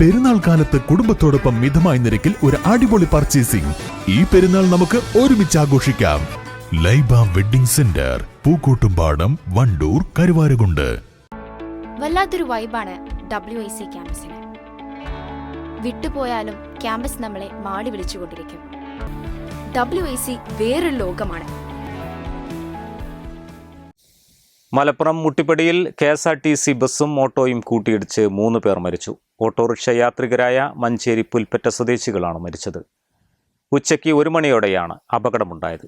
പെരുന്നാൾ കാലത്ത് കുടുംബത്തോടൊപ്പം മിതമായ നിരക്കിൽ ഒരു അടിപൊളി പർച്ചേസിംഗ് ഈ പെരുന്നാൾ നമുക്ക് ഒരുമിച്ച് ആഘോഷിക്കാം. Laiba wedding centre Pookkottumpadam Wandoor Karuvarakundu. വല്ലാത്തൊരു വൈബാണ് ഡബ്ല്യു ഐ സി ക്യാമ്പസിന് വിട്ടുപോയാലും ക്യാമ്പസ് നമ്മളെ മാടി വിളിച്ചുകൊണ്ടിരിക്കും. ഡബ്ല്യു ഐ സി വേറൊരു ലോകമാണ്. Malappuram മുട്ടിപ്പടിയിൽ K S R T C ബസ്സും ഓട്ടോയും കൂട്ടിയിടിച്ച് മൂന്ന് പേർ മരിച്ചു. ഓട്ടോറിക്ഷ യാത്രികരായ മഞ്ചേരി പുൽപ്പറ്റ സ്വദേശികളാണ് മരിച്ചത്. ഉച്ചയ്ക്ക് ഒരു മണിയോടെയാണ് അപകടമുണ്ടായത്.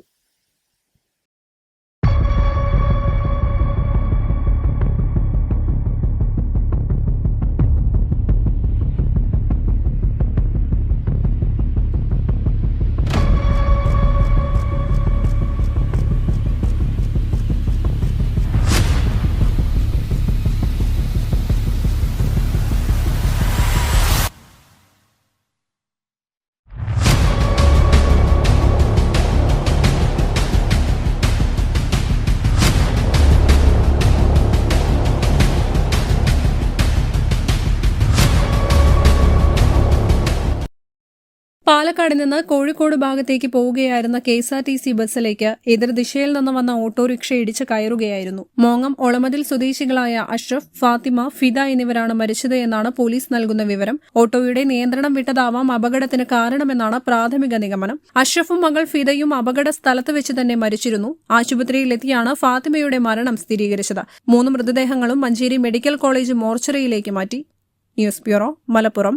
പാലക്കാട് നിന്ന് കോഴിക്കോട് ഭാഗത്തേക്ക് പോവുകയായിരുന്ന K S R T C ബസ്സിലേക്ക് എതിർദിശയിൽ നിന്ന് വന്ന ഓട്ടോറിക്ഷ ഇടിച്ച് കയറുകയായിരുന്നു. മോങ്ങം ഒളമതിൽ സ്വദേശികളായ അഷ്റഫ് ഫാത്തിമ ഫിദ എന്നിവരാണ് മരിച്ചത് എന്നാണ് പോലീസ് നൽകുന്ന വിവരം. ഓട്ടോയുടെ നിയന്ത്രണം വിട്ടതാവാം അപകടത്തിന് കാരണമെന്നാണ് പ്രാഥമിക നിഗമനം. അഷ്റഫും മകൾ ഫിദയും അപകട സ്ഥലത്ത് വെച്ച് തന്നെ മരിച്ചിരുന്നു. ആശുപത്രിയിലെത്തിയാണ് ഫാത്തിമയുടെ മരണം സ്ഥിരീകരിച്ചത്. മൂന്ന് മൃതദേഹങ്ങളും മഞ്ചേരി മെഡിക്കൽ കോളേജ് മോർച്ചറിയിലേക്ക് മാറ്റി. News bureau Malappuram.